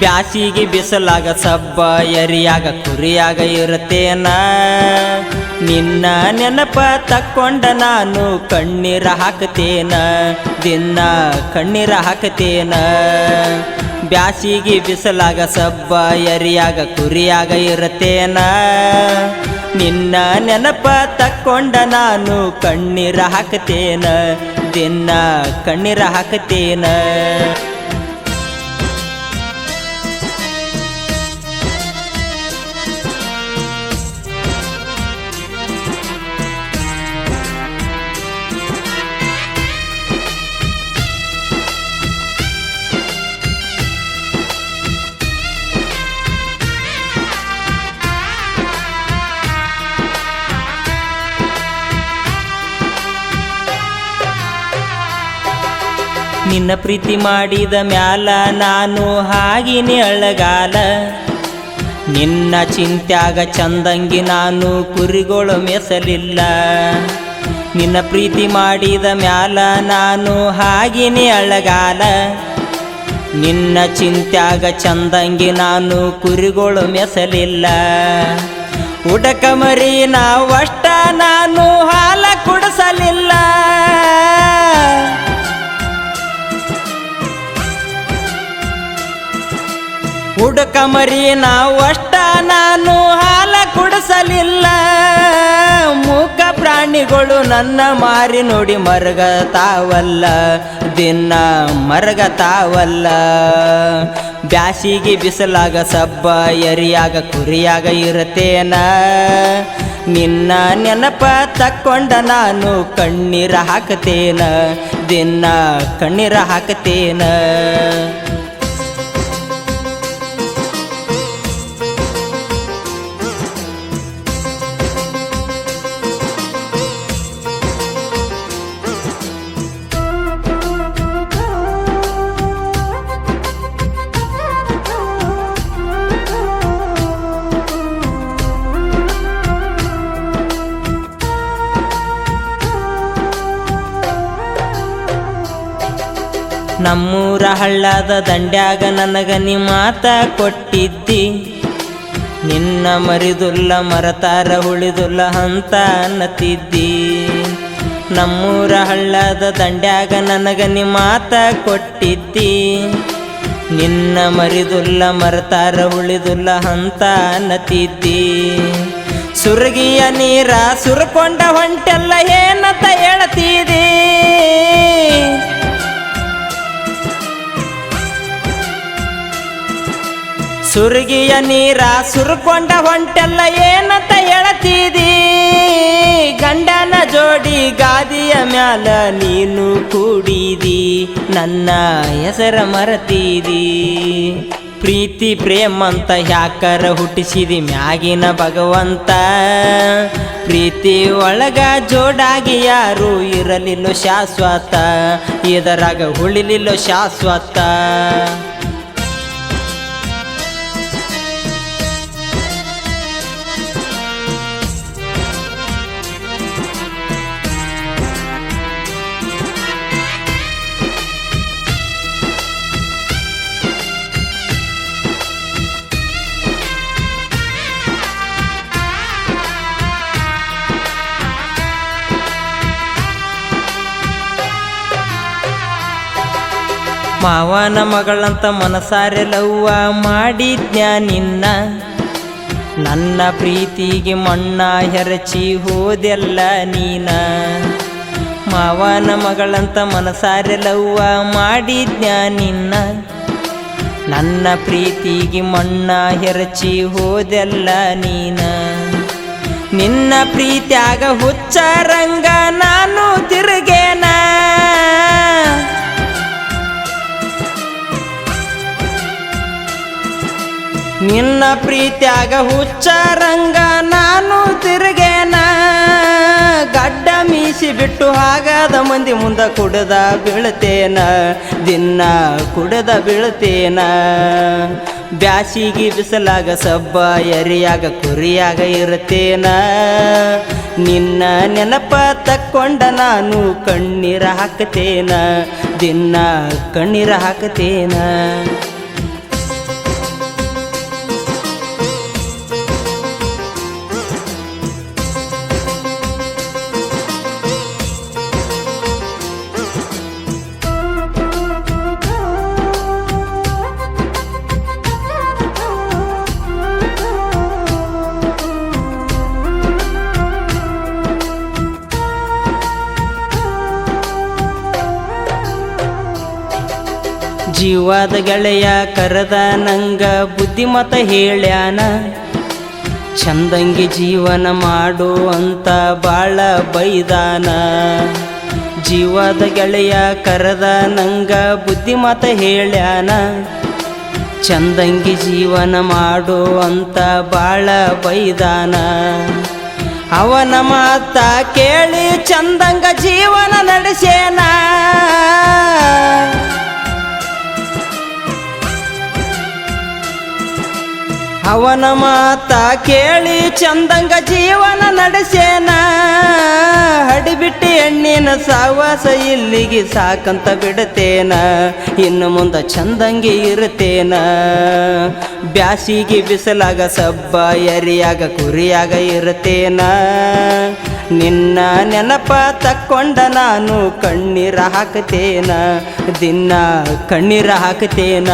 ಬ್ಯಾಸಿಗೆ ಬಿಸಲಾಗ ಸಬ್ಬ, ಎರಿಯಾಗ ಕುರಿಯಾಗ ಇರುತ್ತೇನ? ನಿನ್ನ ನೆನಪ ತಕ್ಕೊಂಡ ನಾನು ಕಣ್ಣೀರ ಹಾಕ್ತೇನ ದಿನ ಕಣ್ಣೀರ ಹಾಕ್ತೇನ ಬ್ಯಾಸಿಗೆ ಬಿಸಲಾಗ ಸಬ್ಬ, ಎರಿಯಾಗ ಕುರಿಯಾಗ ಇರುತ್ತೇನ? ನಿನ್ನ ನೆನಪ ತಕ್ಕೊಂಡ ನಾನು ಕಣ್ಣೀರ ಹಾಕ್ತೇನ ದಿನ ಕಣ್ಣೀರ ಹಾಕ್ತೇನ ನಿನ್ನ ಪ್ರೀತಿ ಮಾಡಿದ ಮ್ಯಾಲ ನಾನು ಹಾಗಿನಿ ಅಳಗಾಲ. ನಿನ್ನ ಚಿಂತ್ಯಾಗ ಚಂದಂಗಿ ನಾನು ಕುರಿಗಳು ಮೆಸಲಿಲ್ಲ. ನಿನ್ನ ಪ್ರೀತಿ ಮಾಡಿದ ಮ್ಯಾಲ ನಾನು ಹಾಗಿನಿ ಅಳಗಾಲ. ನಿನ್ನ ಚಿಂತ್ಯಾಗ ಚಂದಂಗಿ ನಾನು ಕುರಿಗಳು ಮೆಸಲಿಲ್ಲ. ಉಡಕ ಮರಿ ನಾವಷ್ಟ ನಾನು ಹಾಲ ಕುಡಿಸಲಿಲ್ಲ. ಹುಡುಕ ಮರಿ ನಾವಷ್ಟ ನಾನು ಹಾಲ ಕುಡಿಸಲಿಲ್ಲ. ಮೂಕ ಪ್ರಾಣಿಗಳು ನನ್ನ ಮಾರಿ ನೋಡಿ ಮರಗತಾವಲ್ಲ, ದಿನ ಮರಗತಾವಲ್ಲ. ಬ್ಯಾಸಿಗೆ ಬಿಸಿಲಾಗ ಸಬ್ಬ, ಎರಿಯಾಗ ಕುರಿಯಾಗ ಇರುತ್ತೇನ ನಿನ್ನ ನೆನಪ ತಕ್ಕೊಂಡ ನಾನು ಕಣ್ಣೀರ ಹಾಕ್ತೇನ, ದಿನ ಕಣ್ಣೀರ ಹಾಕ್ತೇನ. ನಮ್ಮೂರ ಹಳ್ಳದ ದಂಡ್ಯಾಗ ನನಗ ನೀ ಮಾತ ಕೊಟ್ಟಿದ್ದಿ. ನಿನ್ನ ಮರಿದುಲ್ಲ ಮರತಾರ ಉಳಿದುಲ್ಲ ಅಂತ ಅನ್ನತಿದ್ದಿ. ನಮ್ಮೂರ ಹಳ್ಳದ ದಂಡ್ಯಾಗ ನನಗ ನೀ ಮಾತ ಕೊಟ್ಟಿದ್ದಿ. ನಿನ್ನ ಮರಿದುಲ್ಲ ಮರತಾರ ಉಳಿದುಲ್ಲ ಅಂತ ಅನ್ನತಿದ್ದಿ. ಸುರಗಿಯ ನೀರ ಸುರಕೊಂಡ ಹೊಂಟೆಲ್ಲ ಏನಂತ ಹೇಳ್ತಿದ್ದೀ. ಸುರಗಿಯ ನೀರ ಸುರುಕೊಂಡ ಹೊಂಟೆಲ್ಲ ಏನಂತ ಹೇಳತೀದಿ? ಗಂಡನ ಜೋಡಿ ಗಾದಿಯ ಮ್ಯಾಲ ನೀನು ಕೂಡಿದಿ, ನನ್ನ ಹೆಸರ ಮರತೀದಿ? ಪ್ರೀತಿ ಪ್ರೇಮಂತ ಯಾಕರ ಹುಟ್ಟಿಸಿದಿ ಮ್ಯಾಗಿನ ಭಗವಂತ. ಪ್ರೀತಿ ಒಳಗ ಜೋಡಾಗಿ ಯಾರು ಇರಲಿಲ್ಲ ಶಾಶ್ವತ, ಇದರಾಗ ಉಳಿಲಿಲ್ಲ ಶಾಶ್ವತ. ಮಾವನ ಮಗಳಂತ ಮನಸಾರೆ ಲವ್ವ ಮಾಡಿದ್ಯ ನಿನ್ನ ನನ್ನ ಪ್ರೀತಿಗೆ ಮಣ್ಣ ಹೆರಚಿ ಹೋದೆಲ್ಲ ನೀನ. ಮಾವನ ಮಗಳಂತ ಮನಸಾರೆ ಲವ್ವ ಮಾಡಿದ್ಯ ನಿನ್ನ ನನ್ನ ಪ್ರೀತಿಗೆ ಮಣ್ಣ ಹೆರಚಿ ಹೋದೆಲ್ಲ ನೀನ. ನಿನ್ನ ಪ್ರೀತ್ಯಾಗ ಹುಚ್ಚ ರಂಗ ನಾನು ತಿರುಗೇನ ನಿನ್ನ ಪ್ರೀತ್ಯಾಗ ಹುಚ್ಚ ರಂಗ ನಾನು ತಿರುಗೇನ. ಗಡ್ಡ ಮೀಸಿ ಬಿಟ್ಟು ಹಾಗಾದ ಮಂದಿ ಮುಂದ ಕುಡದ ಬೀಳ್ತೇನ. ದಿನ ಕುಡದ ಬೀಳ್ತೇನ. ಬ್ಯಾಸಿಗೆ ಬಿಸಲಾಗ ಸಬ್ಬ, ಎರಿಯಾಗ ಕುರಿಯಾಗ ಇರುತ್ತೇನ ನಿನ್ನ ನೆನಪ ತಕ್ಕೊಂಡ ನಾನು ಕಣ್ಣೀರ ಹಾಕ್ತೇನ. ದಿನ ಕಣ್ಣೀರ ಹಾಕ್ತೇನ. ಜೀವದ ಗೆಳೆಯ ಕರೆದ ನಂಗ ಬುದ್ಧಿಮತ ಹೇಳ್ಯಾನ. ಚಂದಂಗಿ ಜೀವನ ಮಾಡು ಅಂತ ಬಾಳ ಬೈದಾನ. ಜೀವದ ಗೆಳೆಯ ಕರೆದ ನಂಗ ಬುದ್ಧಿಮತ ಹೇಳ್ಯಾನ. ಚಂದಂಗಿ ಜೀವನ ಮಾಡು ಅಂತ ಬಾಳ ಬೈದಾನ. ಅವನ ಮಾತ ಕೇಳಿ ಚಂದಂಗ ಜೀವನ ನಡೆಸೇನ ಅವನ ಮಾತ ಕೇಳಿ ಚಂದಂಗ ಜೀವನ ನಡೆಸೇನ? ಹಡಿಬಿಟ್ಟಿ ಹೆಣ್ಣಿನ ಸಾವಾಸ ಇಲ್ಲಿಗೆ ಸಾಕಂತ ಬಿಡತೇನ? ಇನ್ನು ಮುಂದೆ ಚಂದಂಗಿ ಇರುತ್ತೇನ? ಬ್ಯಾಸಿಗೆ ಬಿಸಿಲಾಗ ಸಬ್ಬ, ಎರಿಯಾಗ ಕುರಿಯಾಗ ಇರುತ್ತೇನ? ನಿನ್ನ ನೆನಪ ತಕ್ಕೊಂಡ ನಾನು ಕಣ್ಣೀರ ಹಾಕ್ತೇನ? ದಿನ ಕಣ್ಣೀರ ಹಾಕ್ತೇನ?